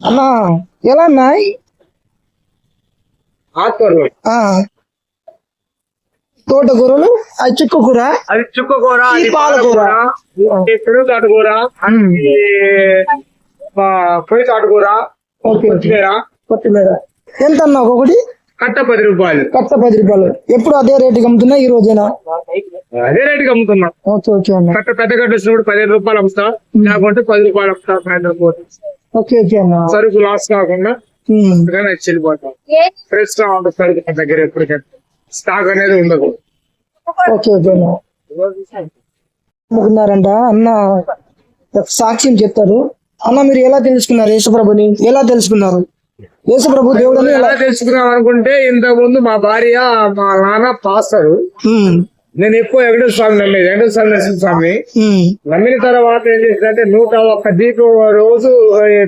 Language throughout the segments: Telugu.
అన్నా ఎలా ఆ. తోటకూరలు? అది చిక్కు కూర? అది చుక్క కూర పాలకూర. పెరుగు తోటకూర పొయ్యి తోటకూర కొత్తిమీర. కొత్తిమీర. ఎంత అన్నా ఒక్కొక్కటి? కట్ట పది రూపాయలు. కట్ట పది రూపాయలు. ఎప్పుడు అదే రేటుకి అమ్ముతున్నా ఈ రోజేనా? అదే రేటుకి అమ్ముతున్నాం. ఓకే ఓకే అన్న. కట్ట పెద్ద కట్ట వచ్చినప్పుడు పదిహేను రూపాయలు అమ్ముతా లేకుంటే పది రూపాయలు అమ్ముతా. ఓకే ఓకే అన్న. సరుకు లాస్ కాకుండా ఫ్రెష్గా ఉంటుంది సరుకు మన దగ్గర ఎప్పటికైనా స్టాక్ అనేది ఉండదు. ఓకే ఓకే అన్న. అమ్ముకున్నారంట అన్న సాక్ష్యం చెప్తారు. అన్న మీరు ఎలా తెలుసుకున్నారు యేసుప్రభుని? ఎలా తెలుసుకున్నారు? యేసుప్రభు దేవుడని ఎలా తెలుసుకున్నాం అనుకుంటే ఇంత ముందు మా భార్య మా నాన్న పాస్తారు. నేను ఎక్కువ వెంకటేశ్వర స్వామి నమ్మేది వెంకటేశ్వర స్వామి నరసింహ స్వామి. నమ్మిన తర్వాత ఏం చేసిందంటే నూట ఒక్క దీపం రోజు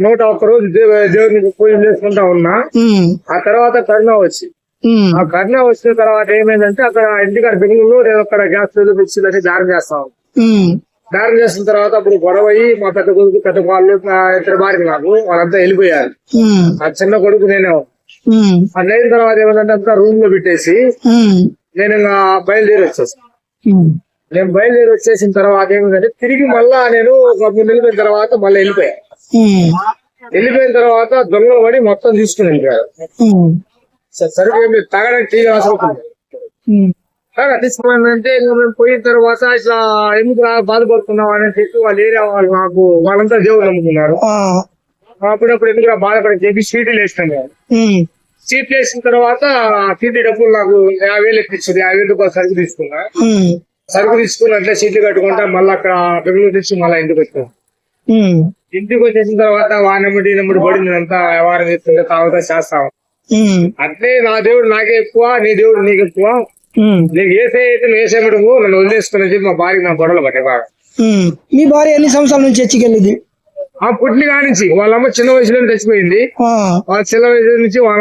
నూట ఒక్క రోజు దేవ- దేవునికి పూజ చేసుకుంటా ఉన్నా. ఆ తర్వాత కరోనా వచ్చి. ఆ కరోనా వచ్చిన తర్వాత ఏమైందంటే అక్కడ ఇంటికాడ బెంగళూరులో నేను అక్కడ గ్యాస్ పిలిపించిందని దారి చేస్తాం. దారి చేసిన తర్వాత అప్పుడు గొడవ అయ్యి మా పెద్ద కొడుకు పెద్ద వాళ్ళు ఇద్దరు భార్య నాకు వాళ్ళంతా వెళ్ళిపోయారు. ఆ చిన్న కొడుకు నేనే అయిన తర్వాత ఏమైందంటే అంతా రూమ్లో పెట్టేసి. నేను ఇంకా బయలుదేరి వచ్చేసాను ఉమ్. నేను బయలుదేరి వచ్చేసిన తర్వాత ఏమిటంటే తిరిగి మళ్ళా నేను వెళ్ళిపోయిన తర్వాత మళ్ళీ వెళ్ళిపోయా. వెళ్ళిపోయిన తర్వాత దొంగలు పడి మొత్తం తీసుకుని వెళ్ళిపోయారు ఉమ్. స- సరుకు ఏమి తాగడానికి టీ అవసరం తీసుకున్నానంటే మేము పోయిన తర్వాత ఇట్లా ఎందుకు బాధపడుతున్నాం అని చెప్పి వాళ్ళు ఏరియా వాళ్ళు నాకు వాళ్ళంతా దేవుడు నమ్ముకున్నారు. అప్పుడప్పుడు ఎందుకు రా బాధపడని చెప్పి సీట్లు ఉమ్. సీట్లు వేసిన తర్వాత సీటీ డబ్బులు నాకు యాభై వేలు ఎక్కించింది యాభై వేలు రూపాయలు సరుకు తీసుకున్నా. సరుకు తీసుకుని అట్లా సీట్లు కట్టుకుంటా మళ్ళీ అక్కడ బెంగళూరు తెచ్చి మళ్ళీ ఇంటికి వచ్చాను. ఇంటికి వచ్చేసిన తర్వాత వానమ్మడి నమ్ముడు పడింది అంతా వ్యవహారం చేస్తుంటే తాగుతా చేస్తాం. అట్లే నా దేవుడు నాకే ఎక్కువ నీ దేవుడు నీకు ఎక్కువ. నీకు ఏసే అయితే వేసేమడు నన్ను వదిలేసుకుని చెప్పి మా భార్య నా గొడవలు పట్టే బాగా. మీ భార్య ఎన్ని సంవత్సరాల నుంచి చర్చికి వెళ్ళింది ఆ పుట్టిన కానించి వాళ్ళ అమ్మ చిన్న వయసులో చచ్చిపోయింది. ఆ. వాళ్ళ చిన్న వయసు నుంచి వాళ్ళ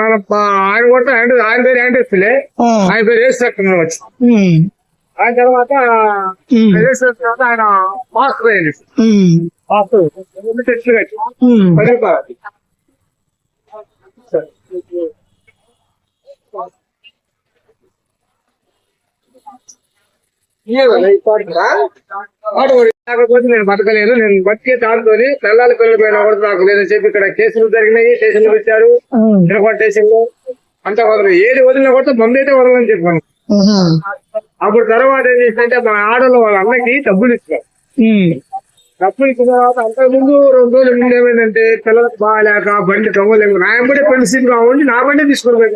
ఆయన కూడా ఆయన ఆయన పేరు ఏంటేస్తులే. ఆయన పేరు వేసేస్తున్నాడు వచ్చి. ఆయన తర్వాత తర్వాత ఆయన మాస్టర్ అయ్యింది ఉమ్. మాస్టర్ చర్చిలు కట్టి నేను బతకలేదు నేను బతికే దాంతో పిల్లలు పిల్లలు పోయినా కూడా నాకు లేదని చెప్పి ఇక్కడ కేసులు జరిగినాయి స్టేషన్లు పెట్టారు. తిరుపతి స్టేషన్లో అంతా వదలదు ఏది వదిలినా కూడా మంది అయితే వదలని చెప్పాను. అప్పుడు తర్వాత ఏం చేసిందంటే మా ఆడలో వాళ్ళ అన్నకి డబ్బులు ఇచ్చారు. డబ్బులు ఇచ్చిన తర్వాత అంతకు ముందు రెండు రోజులు ముందు ఏమైందంటే పిల్లలకు బాగాలేక బండి తవ్వలేము నా ఎంబడే సీట్ కావండి నా బండి తీసుకుని పోయి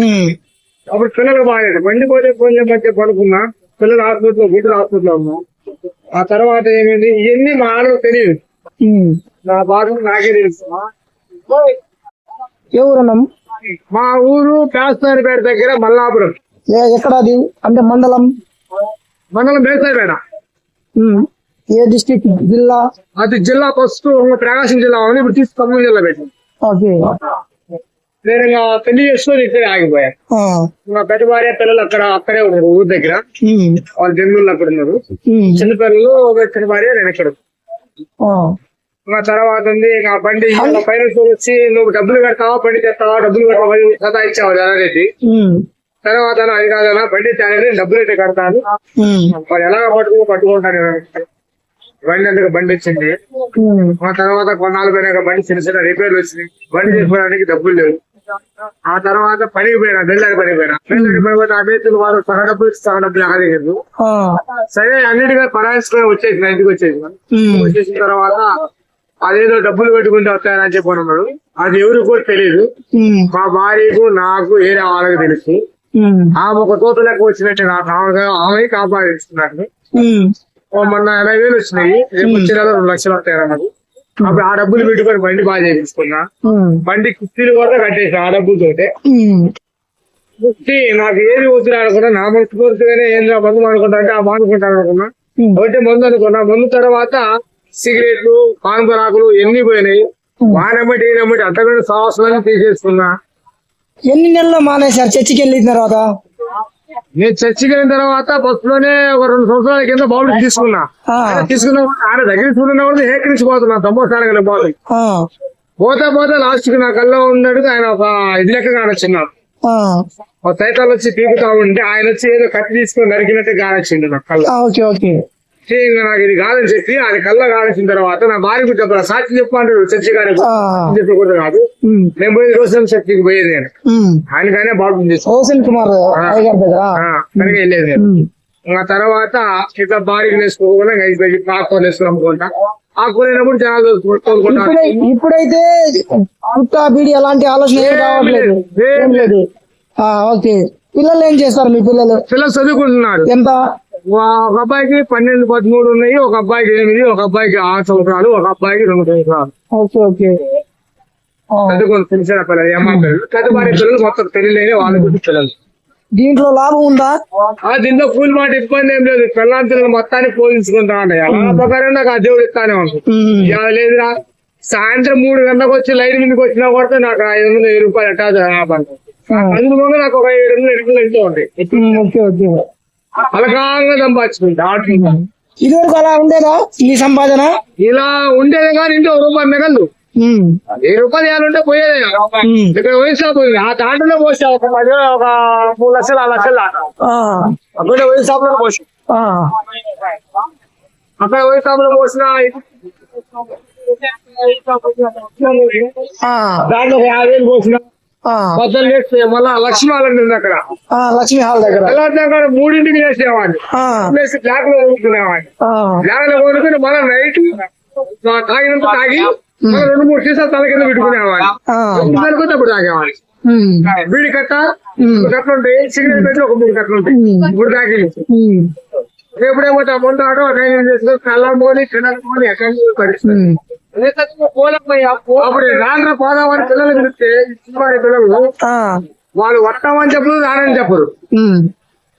ఉమ్. అప్పుడు పిల్లలకు బాగాలేదు. బండి పోతే ఫోన్ చేయమంటే పడుకున్నా. పిల్లలు హాస్పిటల్లో గుడ్డు హాస్పిటల్లో ఉన్నా. ఆ తర్వాత ఏమైంది? ఇవన్నీ మా ఆడకు తెలియదు. నా బాధ నాకే తెలుసు. ఎవరన్నా మా ఊరు పేస్తారిపేట దగ్గర మల్లాపురం. ఎక్కడ అది? అంటే మండలం? మండలం పేస్తారిపేట. ఏ డిస్టిక్ జిల్లా? అది జిల్లా ఫస్ట్ ప్రకాశం జిల్లా ఉంది. ఇప్పుడు తీసుకు ఖమ్మం జిల్లా పెట్టింది. ఓకే. నేను ఇంకా పెళ్ళి చేసుకొని ఇక్కడే ఆగిపోయా ఆ. మా పెద్ద భార్య పిల్లలు అక్కడ అక్కడే ఉన్నారు ఊరు దగ్గర. వాళ్ళు బెంగళూరులో అక్కడ ఉన్నారు. చిన్న పిల్లలు చిన్న భార్య నేను ఇక్కడ ఆ. ఇంకా తర్వాత ఉంది ఇంకా బండి పైన వచ్చి నువ్వు డబ్బులు కడతావా బండి తెస్తావా డబ్బులు అని సదా ఇచ్చావు జనారెడ్డి. తర్వాత నా అది కాదన్నా బండి నేను డబ్బులు అయితే కడతాను ఉమ్. వాడు ఎలాగ పట్టుకుని పట్టుకుంటాను. బండి అందుకు బండి వచ్చింది. ఆ తర్వాత కొన్నాళ్ళు పోయినాక బండి చిన్న చిన్న రిపేర్లు వచ్చినాయి బండి చేసుకోవడానికి డబ్బులు లేవు ఆ తర్వాత పనికి పోయినా బెల్లారి పనికి పోయినా బెల్లారి పని పోతే అభ్యర్థులు వారు సగ డబ్బులు సగ డబ్బులు ఆగలేదు. సరే అన్నిటిగా పరాయించుకొని వచ్చేసి ఇంటికి వచ్చేసి. వచ్చేసిన తర్వాత అదేదో డబ్బులు పెట్టుకుంటే వస్తాయని చెప్పి అన్నాడు అది ఎవరికి కూడా తెలియదు. మా భార్యకు నాకు ఏరే వాళ్ళకి తెలుసు. ఆమె ఒక తోట లెక్క వచ్చినట్టు నాకు ఆమె. ఓ మొన్న ఎనభై వేలు వచ్చినాయి రేపు వచ్చే రెండు లక్షలు వస్తాయి అన్నది అప్పుడు ఆ డబ్బులు పెట్టుకొని బండి బాగా చేయించుకున్నా. బండి కుస్తీలు కూడా కట్టేసి ఆ డబ్బులతోటే ఉమ్. కుస్తీ నాకు ఏది వద్దు అనుకున్నా నా మనసు కోరికగానే ఏం మందు అనుకుంటా అంటే ఆ మానుకుంటాను అనుకున్నా. ఒకటి మందు అనుకున్నా. మందు తర్వాత సిగరెట్లు పాన్ పరాకులు ఎన్ని పోయినాయి. వానమ్మటి ఈనమ్మటి అంతకంటే సాహసాలను తీసేసుకున్నా. ఎన్ని నెలలు మానేశారు? చర్చికి వెళ్ళిన తర్వాత? నేను చర్చికి వెళ్ళిన తర్వాత బస్లోనే ఒక రెండు సంవత్సరాల కింద బాబులు తీసుకున్నా. తీసుకున్న ఆయన దగ్గర చూడన్న కూడా హేకరించిపోతున్నా తమ్మోసానికి బాబు ఆ. పోతా పోతా లాస్ట్కి నా కల్లో ఉన్నాడు ఆయన ఒక ఇది లెక్క కానొచ్చిన్నాడు ఒక తైతాలు వచ్చి పీకుతా ఉంటే ఆయన వచ్చి ఏదో కత్తి తీసుకొని నరికినట్టు కానొచ్చిండు నా కళ్ళ. ఆ, ఓకే ఓకే. ఇంకా నాకు ఇది కాదని చెప్పి ఆయన కళ్ళ కానొచ్చిన తర్వాత నా భార్య కూడా సాక్షి చెప్పంటాడు చర్చి కానీ ఆ, చెప్పకూడదు కాదు. నేను పోయి రోజు శక్తికి పోయేది నేను. ఆయనకైనా బాగుంది రోషన్ కుమార్ కనుక వెళ్ళేది నేను. ఆ తర్వాత ఇట్లా భారీగా వేసుకోకుండా ఇంకా ఆకుకూరలు వేసుకుని అమ్ముకుంటా. ఆకుకూర అయినప్పుడు జనాలు ఇప్పుడైతే పుట్టా బీడి అలాంటి ఆలోచన ఆ, ఓకే. పిల్లలు ఏం చేస్తారు మీ పిల్లలు? పిల్లలు చదువుకుంటున్నాడు ఎంత? ఒక అబ్బాయికి పన్నెండు పదమూడు ఉన్నాయి ఒక అబ్బాయికి ఎనిమిది ఒక అబ్బాయికి ఆరు సంవత్సరాలు ఒక అబ్బాయికి రెండు సంవత్సరాలు. Okay okay. ఆ, చదువుకొని తెలిసిన పిల్లలు ఏమా పిల్లలు చదువుకునే పిల్లలు మొత్తం తెలియలేని వాళ్ళ గురించి పిల్లలు దీంట్లో లాభం ఉందా? దీంట్లో కూలి మాట ఇబ్బంది ఏం లేదు. పిల్లలు మొత్తాన్ని పోషించుకుంటా ఉంటాయి ప్రకారం నాకు ఆ దేవుడు ఇస్తానే ఉంటుంది లేదురా. సాయంత్రం మూడు గంటలకు వచ్చి లైన్ మీదకి వచ్చినా కూడా నాకు ఐదు వందలు వెయ్యి రూపాయలు ఎట్టా అందులో నాకు ఒక ఏడు వందలు వందలు ఇంట్లో ఉంటాయి సంపాదించుకుంటా ఆటలు ఇదివరకు అలా ఉండేదా మీ సంపాదన? ఇలా ఉండేది కానీ ఇంట్లో ఒక రూపాయి మిగలదు. ఏ రూపాయలు ఇవ్వాలంటే పోయేది ఇక్కడ వయసు పోయింది ఆ దాంట్లో పోసా ఒక పది ఒక మూడు లక్షలు ఆ లక్షలు అక్కడ వయసు షాపులో పోసి. అక్కడ వయసు షాపులో పోసిన దాంట్లో ఒక యాభై వేలు పోసిన. లేస్తే మళ్ళా లక్ష్మీ వాళ్ళని ఉంది అక్కడ. ఆ, లక్ష్మీ హాల్ దగ్గర. తెల్లారి మూడింటికి లేచేవాడిని ఆ, లేచి బ్లాక్లో కొనుక్కునేవాడిని ఆ, బ్లాక్లో కొనుక్కుని మళ్ళీ నైట్ తాగినంత తాగి మళ్ళీ రెండు మూడు సీసాలు తల కింద పెట్టుకునేవాడిని. సరిపోతే అప్పుడు తాగేవాడిని. ఉమ్, బీడి కట్ట కట్టలు ఉంటాయి సిగరెట్ పెట్టి ఒక మూడు కట్టలు ఉంటాయి మూడు ప్యాకెట్లు ఎప్పుడేమో ముందు ఆటో ట్రైనింగ్ చేసుకొని కళ్ళమ్మని తినకపోని ఎక్కడ పరిస్థితి ఉమ్, అప్పుడు రాండ్ర పోదామని పిల్లలు పిలిస్తే ఇష్టపడే పిల్లలు ఆ, వాళ్ళు వస్తామని చెప్పరు రానని చెప్పరు.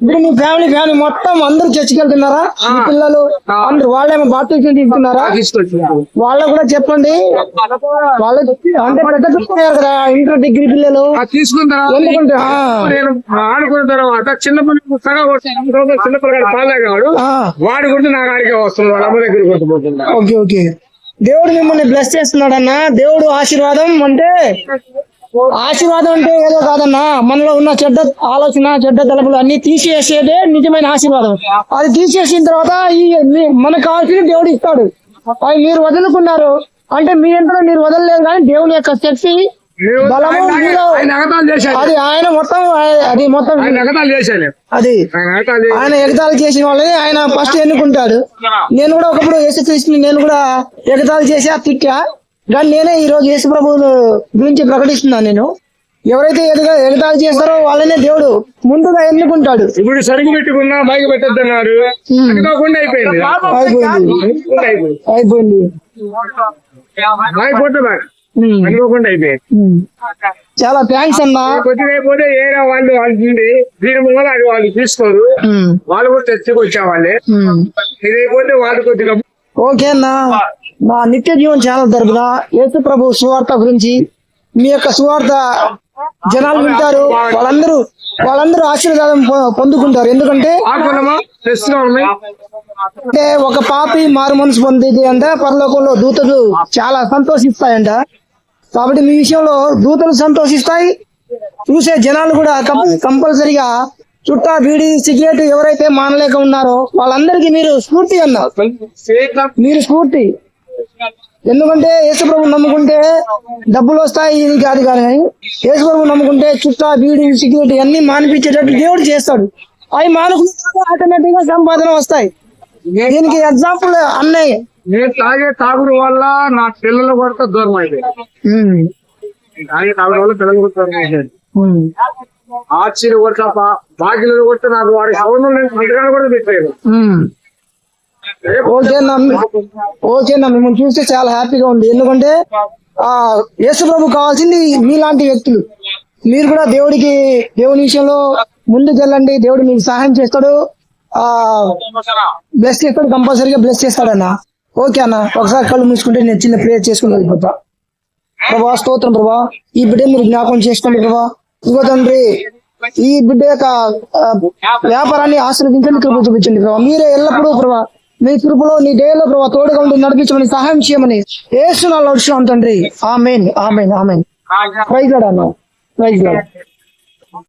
ఇప్పుడు మీ ఫ్యామిలీ ఫ్యామిలీ మొత్తం అందరూ చర్చికి వెళ్తున్నారా మీ పిల్లలు అందరూ వాళ్ళేమో బాప్టిజం తీసుకున్నారా తీసుకొచ్చి వాళ్ళకు కూడా చెప్పండి. వాళ్ళు అంటే కదా ఇంటర్ డిగ్రీ పిల్లలు. తీసుకున్న తర్వాత ఎందుకంటే నేను ఆడుకున్న తర్వాత చిన్న పిల్లలు సగం వస్తాడు చిన్న పిల్లగాడు పాలేగాడు. ఆ, వాడి గురించి నా కాడికే వస్తున్నాడు వాళ్ళ అమ్మ వస్తుపోతున్నా ఓకే ఓకే. దేవుడు మిమ్మల్ని బ్లెస్ చేస్తున్నాడన్నా. దేవుడు ఆశీర్వాదం అంటే ఆశీర్వాదం అంటే ఏదో కాదన్నా. మనలో ఉన్న చెడ్డ ఆలోచన చెడ్డ తలపులు అన్ని తీసేసేదే నిజమైన ఆశీర్వాదం. అది తీసేసిన తర్వాత ఈ మీ- మనకు కావాల్సిన దేవుడు ఇస్తాడు. అవి మీరు వదులుకున్నారు. అంటే మీ ఇంట్లో మీరు వదలలేదు కానీ దేవుని యొక్క శక్తి బలము మీలో ఎగతాలు అది ఆయన మొత్తం అది మొత్తం ఎగతాలు అది ఆయన ఎగతాలు చేసిన వాళ్ళని ఆయన ఫస్ట్ ఎన్నుకుంటాడు. నేను కూడా ఒకప్పుడు యేసుక్రీస్తుని నేను కూడా ఎగతాళి చేసి తిట్టా. కానీ నేనే ఈ రోజు యేసు ప్రభు గురించి ప్రకటిస్తున్నాను నేను. ఎవరైతే ఎగతా ఎగతాళి చేస్తారో వాళ్ళనే దేవుడు ముందుగా ఎన్నుకుంటాడు. ఇప్పుడు సరుకు పెట్టుకున్నా బైక్ పెట్టద్దన్నారు. అయిపోయింది. అయిపోయింది. అయిపోయింది. అనుకోకుండా అయిపోయింది ఉమ్. చాలా థ్యాంక్స్ అన్నా. కొద్దిగా అయిపోతే ఏరా వాళ్ళు వాళ్ళకి దీని ముందు అది వాళ్ళు తీసుకోరు. వాళ్ళు కూడా తెచ్చుకొచ్చా వాళ్ళే. ఇదైపోతే వాళ్ళు కొద్దిగా ఓకే అన్న. నా నిత్య జీవన ఛానల్ తరపున యేసు ప్రభు సువార్త గురించి మీ యొక్క సువార్త జనాలు వింటారు. వాళ్ళందరూ వాళ్ళందరూ ఆశీర్వాదం పొందుకుంటారు. ఎందుకంటే అంటే ఒక పాపి మారు మనసు పొందేది అంటే. పరలోకంలో దూతలు చాలా సంతోషిస్తాయంట. కాబట్టి మీ విషయంలో దూతలు సంతోషిస్తాయి. చూసే జనాలు కూడా కంపల్సరిగా చుట్టా బీడి సిగరెట్ ఎవరైతే మానలేక ఉన్నారో వాళ్ళందరికీ మీరు స్ఫూర్తి అన్నారు మీరు స్ఫూర్తి. ఎందుకంటే యేసుప్రభు నమ్ముకుంటే డబ్బులు వస్తాయి ఇది కాదు కానీ యేసుప్రభు నమ్ముకుంటే చుట్టా బీడి సిగరెట్ అన్ని మానిపించేటట్టు దేవుడు చేస్తాడు. అవి మానుకుంటే ఆటోమేటిక్గా సంపాదన వస్తాయి. దీనికి ఎగ్జాంపుల్ అన్నయ్య. నేను తాగే తాగుడు వల్ల నా పిల్లలు కూడా దూరం అయిపోయింది తాగే తాగుడు వల్ల పిల్లలు కూడా దూరం అయిపోయింది ఆశ్చర్య కొట్ట బాకీలు కొట్ట నాకు వాడి సౌండ్ ఇంటికాడ కూడా పెట్టలేదు మిమ్మల్ని చూస్తే చాలా హ్యాపీగా ఉంది. ఎందుకంటే ఆ యేసు ప్రభు కావాల్సింది మీలాంటి వ్యక్తులు. మీరు కూడా దేవుడికి దేవుని విషయంలో ముందుకు వెళ్ళండి దేవుడు మీకు సహాయం చేస్తాడు. ఆ బ్లెస్ చేస్తాడు కంపల్సరీగా బ్లెస్ చేస్తాడన్న. ఓకే అన్న ఒకసారి కళ్ళు మూసుకుంటే నేను చిన్న ప్రేయర్ చేసుకుని వెళ్ళిపోతా ప్రభా స్తోత్రం ప్రభా. ఈ బిడ్డ మీరు జ్ఞాపకం చేసుకోండి ప్రభా. ఇదిగో తండ్రి ఈ బిడ్డ యొక్క వ్యాపారాన్ని ఆశీర్వదించండి కృప చూపించండి ప్రభా. మీరే ఎల్లప్పుడూ ప్రభా మీ కృపలో నీ డేలో ప్రభావ తోడుగా ఉండి నడిపించమని సహాయం చేయమని ఏసునాలు నడుచున్నాం తండ్రి. Amen amen amen. ప్రైజ్ అన్న. ప్రైజ్